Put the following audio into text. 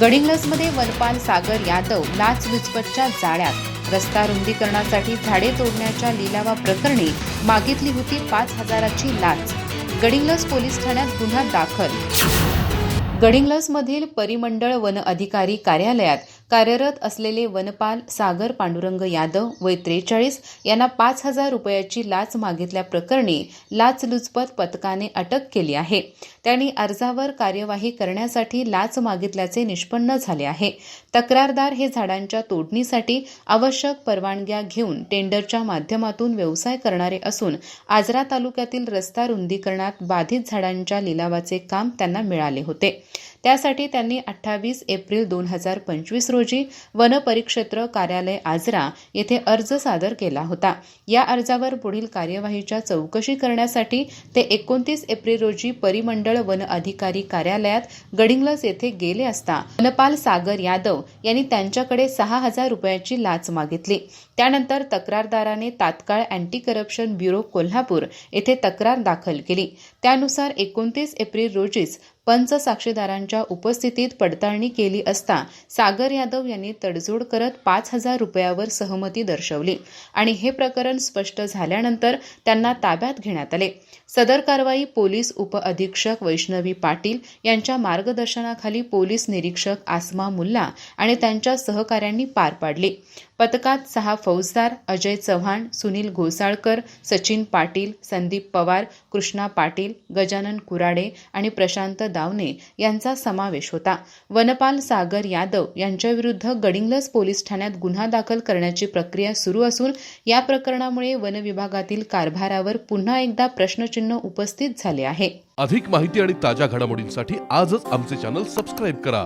गडिंग्लजमध्ये वनपाल सागर यादव लाचलुचपतच्या जाळ्यात. रस्ता रुंदीकरणासाठी झाडे तोडण्याच्या लिलावा प्रकरणी मागितली होती पाच हजाराची लाच. गडिंग्लज पोलीस ठाण्यात गुन्हा दाखल. गडिंग्लजमधील परिमंडळ वन अधिकारी कार्यालयात कार्यरत असलेले वनपाल सागर पांडुरंग यादव वय त्रेचाळीस यांना पाच हजार रुपयाची लाच मागितल्याप्रकरणी लाचलुचपत पथकाने अटक केली आहे. त्यांनी अर्जावर कार्यवाही करण्यासाठी लाच मागितल्याचे निष्पन्न झाले आहे. तक्रारदार हे झाडांच्या तोडणीसाठी आवश्यक परवानग्या घेऊन टेंडरच्या माध्यमातून व्यवसाय करणारे असून आजरा तालुक्यातील रस्ता रुंदीकरणात बाधित झाडांच्या लिलावाचे काम त्यांना मिळाले होते. त्यासाठी त्यांनी अठ्ठावीस एप्रिल दोन हजार पंचवीस रोजी वन परिक्षेत्र कार्यालय आजरा येथे अर्ज सादर केला होता. या अर्जावर पुढील कार्यवाहीच्या चौकशी करण्यासाठी ते एकोणतीस एप्रिल रोजी परिमंडळ वन अधिकारी कार्यालयात गडिंग्लज येथे गेले असता वनपाल सागर यादव यांनी त्यांच्याकडे सहा हजार रुपयाची लाच मागितली. त्यानंतर तक्रारदाराने तात्काळ अँटी करप्शन ब्युरो कोल्हापूर येथे तक्रार दाखल केली. त्यानुसार एकोणतीस एप्रिल रोजीच पंच साक्षीदारांच्या उपस्थितीत पडताळणी केली असता सागर यादव यांनी तडजोड करत पाच हजार रुपयावर सहमती दर्शवली. आणि हे प्रकरण स्पष्ट झाल्यानंतर त्यांना ताब्यात घेण्यात आले. सदर कारवाई पोलीस उपअधीक्षक वैष्णवी पाटील यांच्या मार्गदर्शनाखाली पोलीस निरीक्षक आसमा मुल्ला आणि त्यांच्या सहकाऱ्यांनी पार पाडली. पथकात सहा फौजदार अजय चव्हाण सुनील घोसाळकर सचिन पाटील संदीप पवार कृष्णा पाटील गजानन कुराडे आणि प्रशांत दावणे यांचा समावेश होता. वनपाल सागर यादव यांच्याविरुद्ध गडिंग्लज पोलीस ठाण्यात गुन्हा दाखल करण्याची प्रक्रिया सुरू असून या प्रकरणामुळे वन विभागातील कारभारावर पुन्हा एकदा प्रश्नचिन्ह उपस्थित झाले आहे. अधिक माहिती आणि ताज्या घडामोडींसाठी आजच आमचे चॅनल सबस्क्राईब करा.